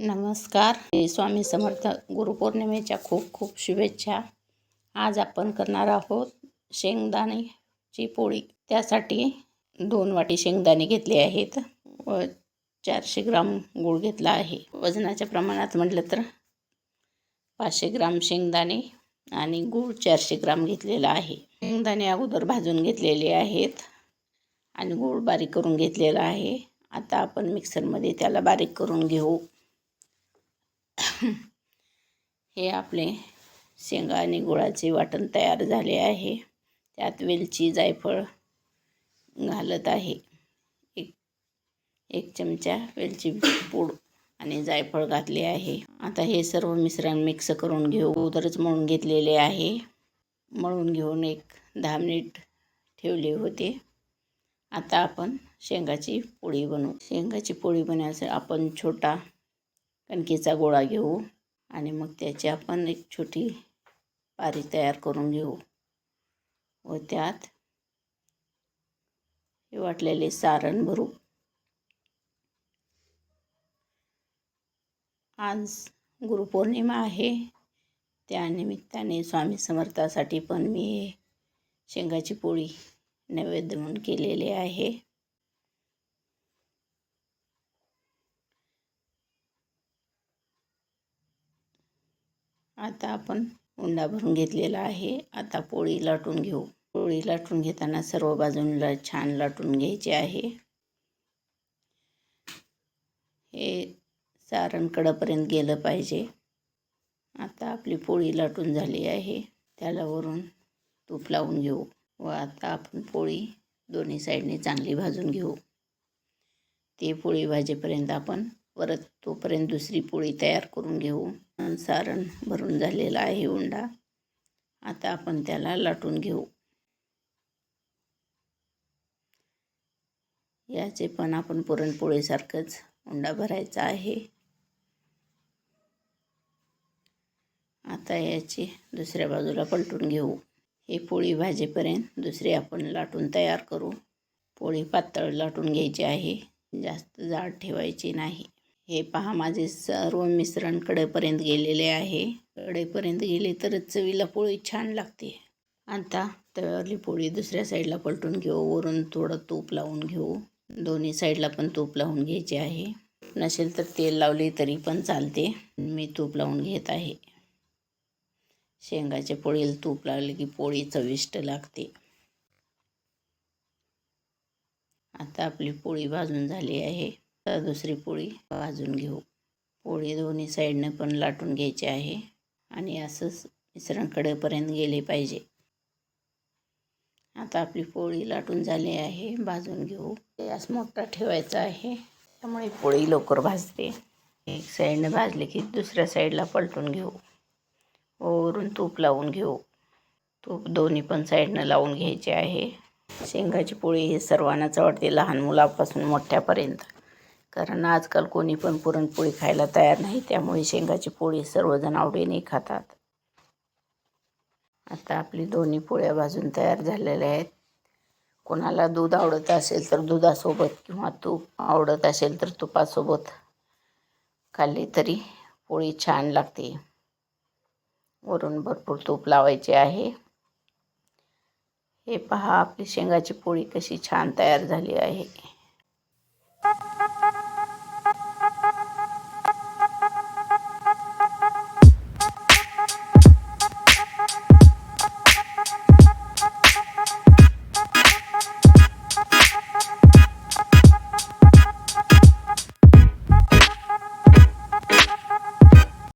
नमस्कार. स्वामी समर्थ गुरुपौर्णिमेच्या खूप खूप शुभेच्छा. आज आपण करणार आहोत शेंगदाण्याची पोळी. त्यासाठी दोन वाटी शेंगदाणे घेतले आहेत व चारशे ग्राम गूळ घेतला आहे. वजनाच्या प्रमाणात म्हटलं तर पाचशे ग्राम शेंगदाणे आणि गूळ चारशे ग्राम घेतलेला आहे. शेंगदाणे अगोदर भाजून घेतलेले आहेत आणि गूळ बारीक करून घेतलेला आहे. आता आपण मिक्सरमध्ये त्याला बारीक करून घेऊ. हे आपले शेंगा आणि गुळाचे वाटण तयार झाले आहे. त्यात वेलची जायफळ घालत आहे. एक एक चमचा वेलची पूड आणि जायफळ घातले आहे. आता हे सर्व मिश्रण मिक्स करून घेऊ. अगोदरच मळून घेतलेले आहे. मळून घेऊन एक दहा मिनिट ठेवले होते. आता आपण शेंगाची पोळी बनवू. शेंगाची पोळी बनवायचं आपण छोटा कणकेचा गोळा घेऊ आणि मग त्याची आपण एक छोटी पारी तयार करून घेऊ व त्यात हे वाटलेले सारण भरू. आज गुरुपौर्णिमा आहे. त्यानिमित्ताने स्वामी समर्थासाठी पण मी शेंगाची पोळी नैवेद्य म्हणून केलेली आहे. आता आपण उंडा भरून घेतलेला आहे. आता पोळी लाटून घेऊ. पोळी लाटून घेताना सर्व बाजूंना छान लाटून घ्यायचे आहे. हे सारणकडंपर्यंत गेलं पाहिजे. आता आपली पोळी लाटून झाली आहे. त्याला वरून तूप लावून घेऊ व आता आपण पोळी दोन्ही साईडने चांगली भाजून घेऊ. ते पोळी भाजेपर्यंत आपण परत तोपर्यंत दुसरी पोळी तयार करून घेऊ. सारण भरून झालेला आहे उंडा आता आपण त्याला लाटून घेऊ. याचे पण आपण पुरणपोळीसारखंच उंडा भरायचा आहे. आता याची दुसऱ्या बाजूला पलटून घेऊ. हे पोळी भाजेपर्यंत दुसरी आपण लाटून तयार करू. पोळी पातळ लाटून घ्यायची आहे. जास्त जाड ठेवायची नाही. हे पहा माझे सर्व मिश्रण कडेपर्यंत गेलेले आहे. कडेपर्यंत गेले तरच चवीला पोळी छान लागते. आता तव्यावरली पोळी दुसऱ्या साईडला पलटून घेऊ. वरून थोडं तूप लावून घेऊ. दोन्ही साईडला पण तूप लावून घ्यायचे आहे. नसेल तर तेल लावले तरी पण चालते. मी तूप लावून घेत आहे. शेंगाच्या पोळीला तूप लावले की पोळी चविष्ट लागते. आता आपली पोळी भाजून झाली आहे. तर दुसरी पोळी भाजून घेऊ. पोळी दोन्ही साईडनं पण लाटून घ्यायची आहे आणि असंच मिश्रण कडेपर्यंत गेले पाहिजे. आता आपली पोळी लाटून झाली आहे भाजून घेऊ. गॅस मोठा ठेवायचा आहे त्यामुळे पोळी लवकर भाजते. एक साईडनं भाजली की दुसऱ्या साईडला पलटून घेऊ. वरून तूप लावून घेऊ. तूप दोन्ही पण साईडनं लावून घ्यायचे आहे. शेंगाची पोळी हे सर्वांनाच आवडते लहान मुलापासून मोठ्यापर्यंत. कारण आजकाल कोणी पण पुरणपोळी खायला तयार नाही त्यामुळे शेंगाची पोळी सर्वजण आवडीने खातात. आता आपली दोन्ही पोळ्या भाजून तयार झालेल्या आहेत. कोणाला दूध आवडत असेल तर दुधासोबत किंवा तूप आवडत असेल तर तुपासोबत खाल्ली तरी पोळी छान लागते. वरून भरपूर तूप लावायचे आहे. हे पहा आपली शेंगाची पोळी कशी छान तयार झाली आहे.